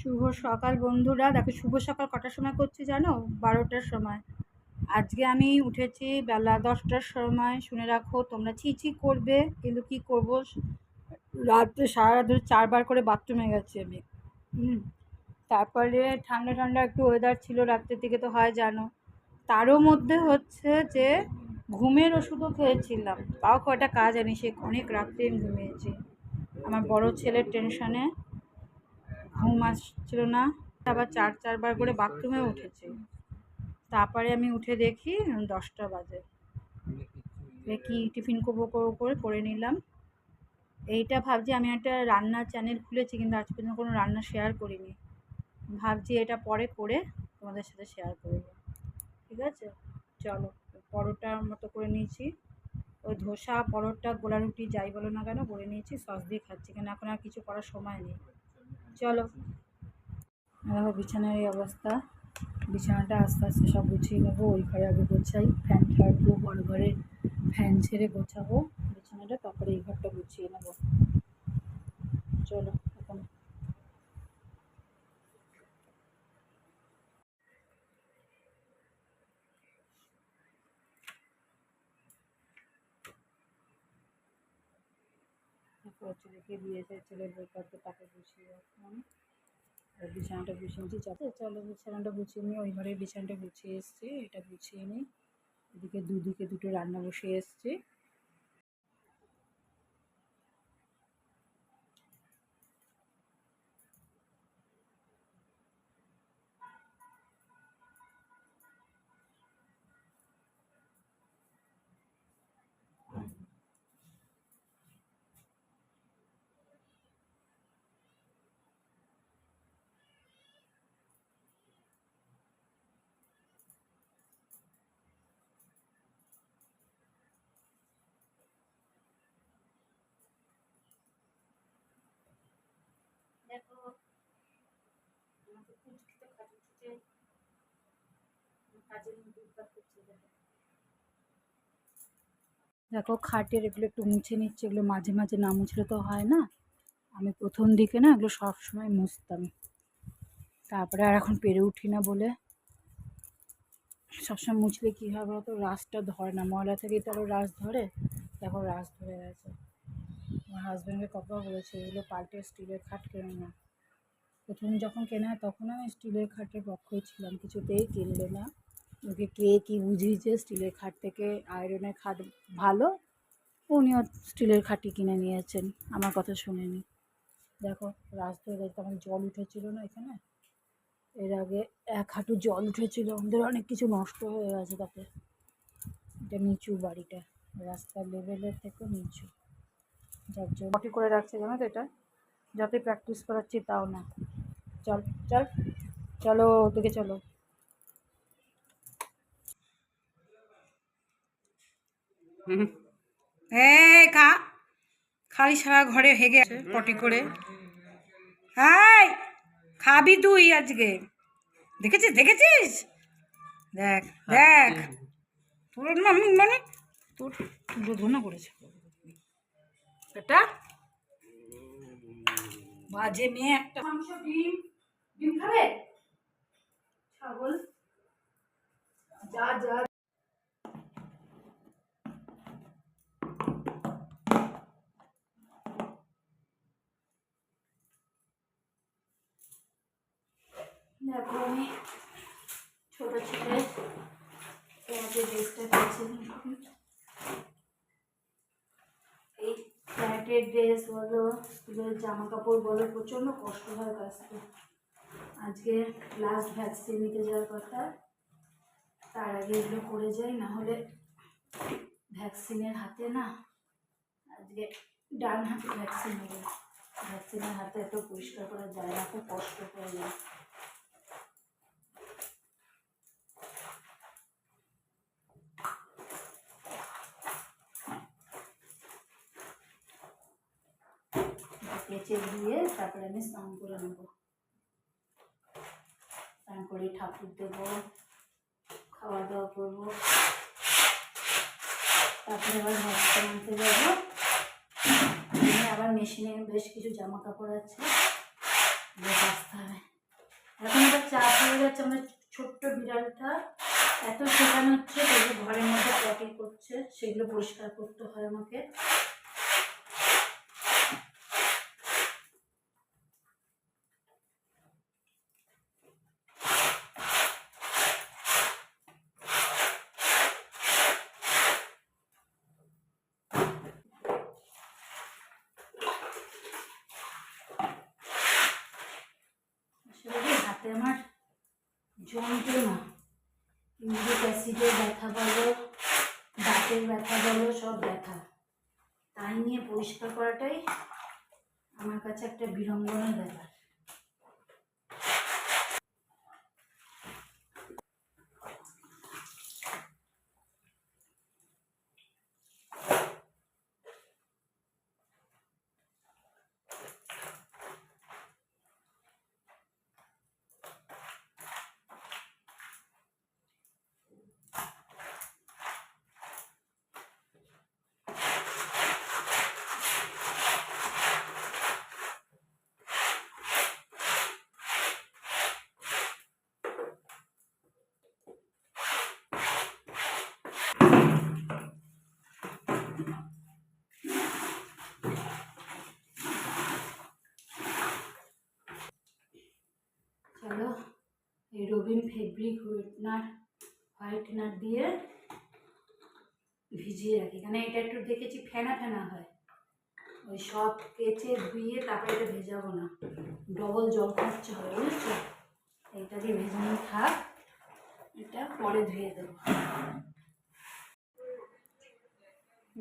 শুভ সকাল বন্ধুরা। দেখো, শুভ সকাল কটার সময় করছি জানো? বারোটার সময়। আজকে আমি উঠেছি বেলা দশটার সময়। শুনে রাখো, তোমরা ছি করবে, কিন্তু কি করব? রাত্রে সারা রাত ধরে চারবার করে বাথরুমে গেছি আমি। তারপরে ঠান্ডা ঠান্ডা একটু ওয়েদার ছিল, রাত্রের দিকে তো হয় জানো। তারও মধ্যে হচ্ছে যে, ঘুমের ওষুধও খেয়েছিলাম। তাও কয়টা কাজ আনি সে অনেক রাত্রে আমি ঘুমিয়েছি। আমার বড় ছেলের টেনশনে ঘুম আসছিল না। আবার চার, চারবার করে বাথরুমে উঠেছি। তারপরে আমি উঠে দেখি দশটা বাজে। কি টিফিন করব করব, করে করে নিলাম। এইটা ভাবছি আমি একটা রান্নার চ্যানেল খুলেছি কিন্তু আজ পর্যন্ত কোনো রান্না শেয়ার করিনি। ভাবছি এটা পরে করে তোমাদের সাথে শেয়ার করব ঠিক আছে? চলো পরোটার মতো করে নিয়েছি। ওই ধোসা, পরোটা, গোলা রুটি, যাই বলো না কেন, করে নিয়েছি, সস দিয়ে খাচ্ছি। কেন এখন আর কিছু করার সময় নেই। চলো। দেখো বিছানার এই অবস্থা। বিছানাটা আস্তে আস্তে সব গুছিয়ে নেব, ওই ঘরে আগে গোছাই ফ্যান ছাড়বো, বড় ঘরে ফ্যান ছেড়ে গোছাবো, বিছানাটা, তারপরে এই ঘরটা গুছিয়ে নেব চলো এখন ছেলেকে দিয়েছে? ছেলের বইপত্র তাকে গুছিয়ে রাখলাম বিছানাটা গুছিয়ে নিচ্ছি। যাতে চলো বিছানাটা গুছিয়ে নিই। ওই ঘরে বিছানাটা গুছিয়ে এসছি। এটা গুছিয়ে নিই। এদিকে দুদিকে দুটো রান্না বসে এসছি। কাজের মধ্যে করছে দেখো। খাটের এগুলো একটু মুছে নিচ্ছে, এগুলো মাঝে মাঝে না মুছলে তো হয় না। আমি প্রথম দিকে না এগুলো সব সময় মুছতাম। তারপরে আর এখন পেরে উঠি না বলে। সবসময় মুছলে কী হয় বলতো রাসটা ধরে না। ময়লা থেকেই তো আরও রাস ধরে, দেখো রাস ধরে গেছে। আমার হাজব্যান্ডকে কত বলেছে, এগুলো পাল্টে স্টিলের খাট কেনে না। প্রথম যখন কেনা হয়, তখন আমি স্টিলের খাটের পক্ষই ছিলাম। কিছুতেই কিনলো না। ওকে কে কী বুঝিয়েছে? স্টিলের খাট থেকে আয়রনের খাট ভালো? উনিও স্টিলের খাটই কিনে নিয়েছেন। আমার কথা শুনেনি। দেখো, রাস্তায় তখন জল উঠেছিল না এখানে? এর আগে এক হাঁটু জল উঠেছিল। আমাদের অনেক কিছু নষ্ট হয়ে গেছে তাতে। এটা নিচু বাড়িটা। রাস্তার লেভেলের থেকেও নিচু। যার জন্য পটি করে রাখছে জানো তো এটা? যতই প্র্যাকটিস করাচ্ছি তাও না। চল চল। চলো, ওদিকে চলো। এই খা। খালি সারা ঘরে হেগে আছে পটি করে। হাই, খাবি তুই আজকে। দেখেছিস দেখেছিস? দেখ দেখ। তোর আমি মানে তোর ধনা করেছে এটা? বাজে মেয়ে একটা। মাংস ডিম খাবে ছাগল যা যা দেখো আমি ছোট ছেলে তোমাকে ড্রেসটা পেয়েছি এই প্যান্টের ড্রেস বলো স্কুলের জামা কাপড় বলো, প্রচণ্ড কষ্ট হয় কাজতে। আজকে লাস্ট ভ্যাকসিন নিতে যাওয়ার কথা। তার আগে এগুলো করে যাই, না হলে ভ্যাকসিনের হাতে না, আজকে ডান হাতে ভ্যাকসিন নেবে ভ্যাকসিনের হাতে এত পরিষ্কার করা যায় না খুব কষ্ট হয়ে যায়। কেচে দিয়ে তারপরে আমি স্নান করে নেব। স্নান করে ঠাকুর দেব, খাওয়া দাওয়া করব। তারপরে আবার ভ্যাকসিন আনতে যাব। আবার মেশিনে বেশ কিছু জামা কাপড় আছে আসতে হবে। যাচ্ছে আমার ছোট্ট বিড়ালটা। এত শেখানো হচ্ছে ঘরের মধ্যে পটি করছে, সেগুলো পরিষ্কার করতে হয় আমাকে আসলে কি হাতে আমার যন্ত্রণা ইউরিক অ্যাসিডের ব্যথা বলো, দাঁতের ব্যথা বলো, সব ব্যথা। তাই নিয়ে পরিষ্কার করাটাই আমার কাছে একটা বিড়ম্বনার ব্যাপার। চলো, এই রবিন ফেব্রিক হোয়াইটনার হোয়াইটনার দিয়ে ভিজিয়ে রাখি। এখানে এটা একটু দেখেছি ফেনা ফেনা হয়। ওই সব কেচে ধুয়ে তারপরে এটা ভেজাবো না। ডবল জল খরচা হবে, বুঝেছ? এইটা দিয়ে ভেজানো থাক। এটা পরে ধুয়ে দেবো।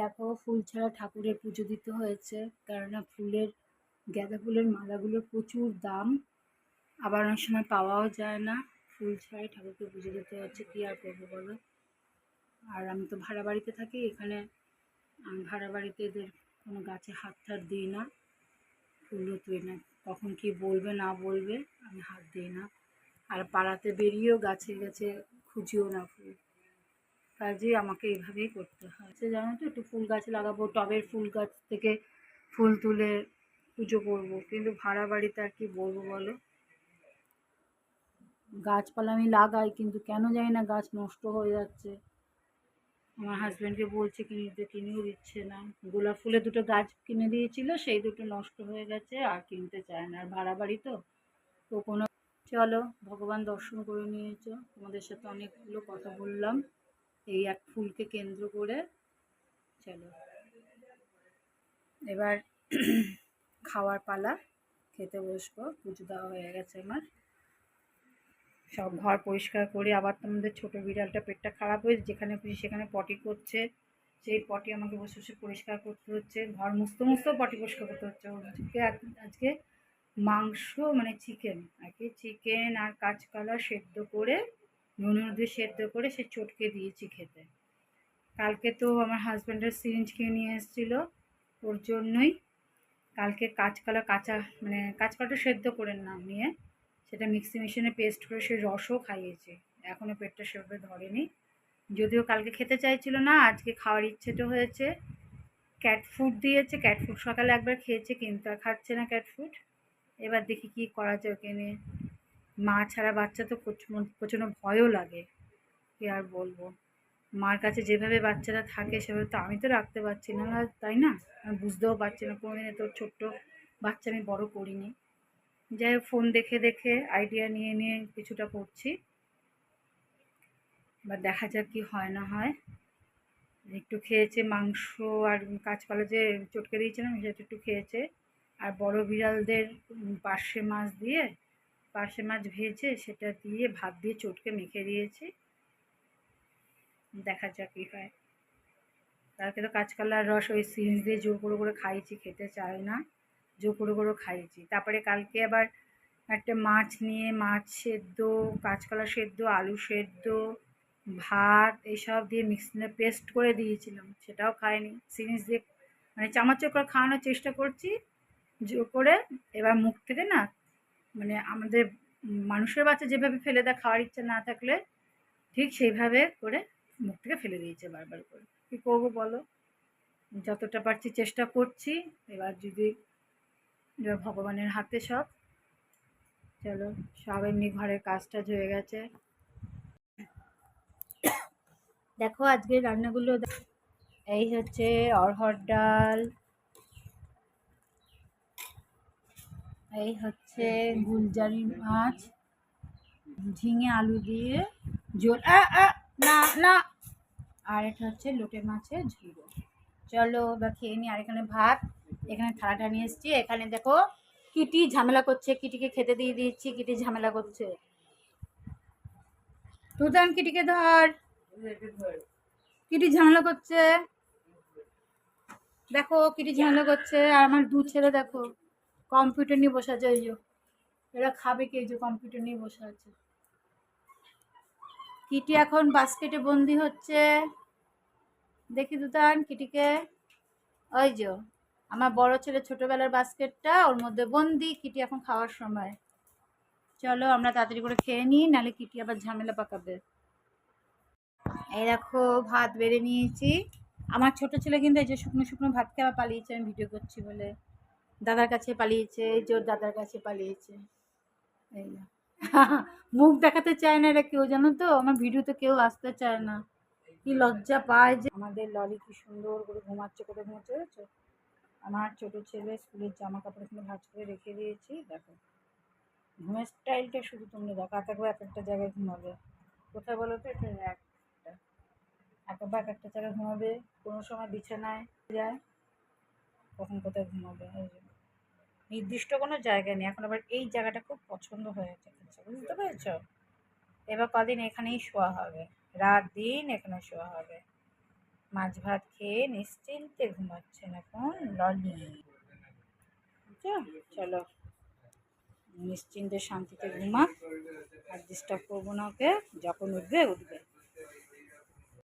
দেখো ফুল ছাড়া ঠাকুরের পুজো দিতে হয়েছে। কেননা ফুলের, গাঁদা ফুলের মালাগুলো প্রচুর দাম। আবার অনেক সময় পাওয়াও যায় না। ফুল ছাড়াই ঠাকুরকে পুজো দিতে হচ্ছে, কী আর করব বলো? আর আমি তো ভাড়া বাড়িতে থাকি, এখানে ভাড়া বাড়িতে এদের কোনো গাছে হাত টাত দিই না। ফুলও তুই না কখন কি বলবে, না বলবে, আমি হাত দিই না। আর পাড়াতে বেরিয়েও গাছে গাছে খুঁজিও না ফুল। কাজেই আমাকে এইভাবেই করতে হয়। সে জানো তো, একটু ফুল গাছ লাগাবো, টবের ফুল গাছ থেকে ফুল তুলে পুজো করব। কিন্তু ভাড়া বাড়িতে আর কি বলব বলো? গাছপালা আমি লাগাই, কিন্তু কেন জানি না গাছ নষ্ট হয়ে যাচ্ছে। আমার হাজব্যান্ডকে বলছে কিনে কিনেও দিচ্ছে না। গোলাপ ফুলের দুটো গাছ কিনে দিয়েছিল, সেই দুটো নষ্ট হয়ে গেছে, আর কিনতে চায় না। আর ভাড়া বাড়ি তো তো কোনো চলো, ভগবান দর্শন করে নিয়েছো। তোমাদের সাথে অনেকগুলো কথা বললাম। এই এক ফুলকে কেন্দ্র করে চলো। এবার খাওয়ার পালা, খেতে বসবো, পুজো দেওয়া হয়ে গেছে আমার। সব ঘর পরিষ্কার করে, আবার তোমাদের ছোটো বিড়ালটা পেটটা খারাপ হয়েছে যেখানে খুশি সেখানে পটি করছে। সেই পটি আমাকে বসে বসে পরিষ্কার করতে হচ্ছে, ঘর মুছতে মুছতেও পটি পরিষ্কার করতে হচ্ছে। আজকে আজকে মাংস মানে চিকেন আর কি চিকেন আর কাঁচকলা সেদ্ধ করে নুন দিয়ে সেদ্ধ করে সে চটকে দিয়েছি খেতে। কালকে তো আমার হাজব্যান্ডের সিরিঞ্জ কিনে নিয়ে এসেছিল, ওর জন্যই। কালকে কাঁচকলা কাঁচা মানে কাঁচকলাটা সেদ্ধ করে নামিয়ে সেটা মিক্সি মেশিনে পেস্ট করে সে রসও খাইয়েছে। এখনও পেটটা সেভাবে ধরেনি। যদিও কালকে খেতে চাইছিল না, আজকে খাওয়ার ইচ্ছেটা হয়েছে। ক্যাট ফুড দিয়েছে, ক্যাট ফুড সকালে একবার খেয়েছে, কিন্তু আর খাচ্ছে না ক্যাট ফুড। এবার দেখি কি করা যায় ওকে নিয়ে। মা ছাড়া বাচ্চা তো প্রচণ্ড ভয়ও লাগে। কি আর বলব? মার কাছে যেভাবে বাচ্চারা থাকে, সেভাবে তো আমি তো রাখতে পারছি না তাই না? আমি বুঝতেও পারছি না, কোনোদিনে তোর ছোট্ট বাচ্চা আমি বড় করিনি। যাই হোক ফোন দেখে দেখে আইডিয়া নিয়ে নিয়ে কিছুটা করছি। এবার দেখা যাক কি হয় না হয়। একটু খেয়েছে মাংস আর কাঁচকলা যে চটকে দিয়েছিলাম, সেটা একটু খেয়েছে। আর বড় বিড়ালদের পার্শে মাছ দিয়ে পার্শে মাছ ভেজে সেটা দিয়ে ভাত দিয়ে চটকে মেখে দিয়েছি। দেখা যাক কী হয়। তারকে তো কাঁচকলার রস ওই সিরিঞ্জ দিয়ে জোর করে করে খাইয়েছি, খেতে চায় না। জোর করে করে খাইয়েছি। তারপরে কালকে আবার একটা মাছ নিয়ে, মাছ সেদ্ধ, কাঁচকলা সেদ্ধ, আলু সেদ্ধ, ভাত এইসব দিয়ে মিক্সিতে পেস্ট করে দিয়েছিলাম। সেটাও খায়নি সিরিঞ্জ দিয়ে মানে চামচ করে খাওয়ানোর চেষ্টা করছি, জোর করে। এবার মুখ থেকে না মানে আমাদের মানুষের বাচ্চা যেভাবে ফেলে দেয়, খাওয়ার ইচ্ছা না থাকলে ঠিক সেইভাবে করে মুখ থেকে ফেলে দিয়েছে বারবার করে। কী করব বলো? যতটা পারছি চেষ্টা করছি, এবার যদি ভগবানের হাতে সব। চলো, সব এমনি ঘরের কাজ টাজ হয়ে গেছে। দেখো আজকে রান্নাগুলো, এই হচ্ছে অরহর ডাল এই হচ্ছে গুলজারি মাছ। ঝিঙে আলু দিয়ে আ, না না। আর এটা হচ্ছে লোটে মাছের ঝুড়ো চলো বা খেয়ে নি। আর এখানে ভাত এখানে থালাটা নিয়ে এসেছি। এখানে দেখো কিটি ঝামেলা করছে। কিটিকে খেতে দিয়ে দিচ্ছি কিটি ঝামেলা করছে। তুতান কিটিকে ধর। কিটি ঝামেলা করছে। দেখো কিটি ঝামেলা করছে। আর আমার দু ছেলে দেখো। কম্পিউটার নিয়ে বসে আছে, এই এরা খাবে কি এই যে কম্পিউটার নিয়ে বসে আছে? কিটি এখন বাস্কেটে বন্দি হচ্ছে। দেখি দুতান কিটিকে। ওই যে, আমার বড় ছেলে ছোটবেলার বাস্কেটটা, ওর মধ্যে বন্দি, কিটি এখন খাওয়ার সময়। চলো আমরা তাড়াতাড়ি করে খেয়ে নিই, নাহলে কিটি আবার ঝামেলা পাকাবে। এই দেখো, ভাত বেড়ে নিয়েছি। আমার ছোট ছেলে কিন্তু এই যে শুকনো শুকনো ভাত খাওয়া পালিয়েছে, আমি ভিডিও করছি বলে। দাদার কাছে পালিয়েছে, এই ওর দাদার কাছে পালিয়েছে। এই মুখ দেখাতে চায় না এরা কেউ, জানো তো? আমার ভিডিওতে কেউ আসতে চায় না। কি লজ্জা পায় যে আমাদের ললি কি সুন্দর করে ঘুমাচ্ছে, কোথায় ঘুমাচ্ছে বুঝেছ আমার ছোট ছেলে স্কুলের জামা কাপড় এখানে ভাঁজ করে রেখে দিয়েছি, দেখো। ঘুমের স্টাইলটা শুধু তোমরা দেখো, এক একবার এক একটা জায়গায় ঘুমাবে। কোথায় বলো তো? এটা একটা। একবার এক একটা জায়গায় ঘুমাবে, কোনো সময় বিছানায় যায়, কখন কোথায় ঘুমাবে, এই যে। নির্দিষ্ট কোনো জায়গা নেই। এখন আবার এই জায়গাটা খুব পছন্দ হয়েছে বুঝতে পেরেছ? এবার কদিন এখানেই শোয়া হবে। রাত দিন এখানে শোয়া হবে। মাছ ভাত খেয়ে নিশ্চিন্তে ঘুমাচ্ছেন এখন ললি। চলো, নিশ্চিন্তে শান্তিতে ঘুমা আর ডিস্টার্ব করব না ওকে, যখন উঠবে উঠবে।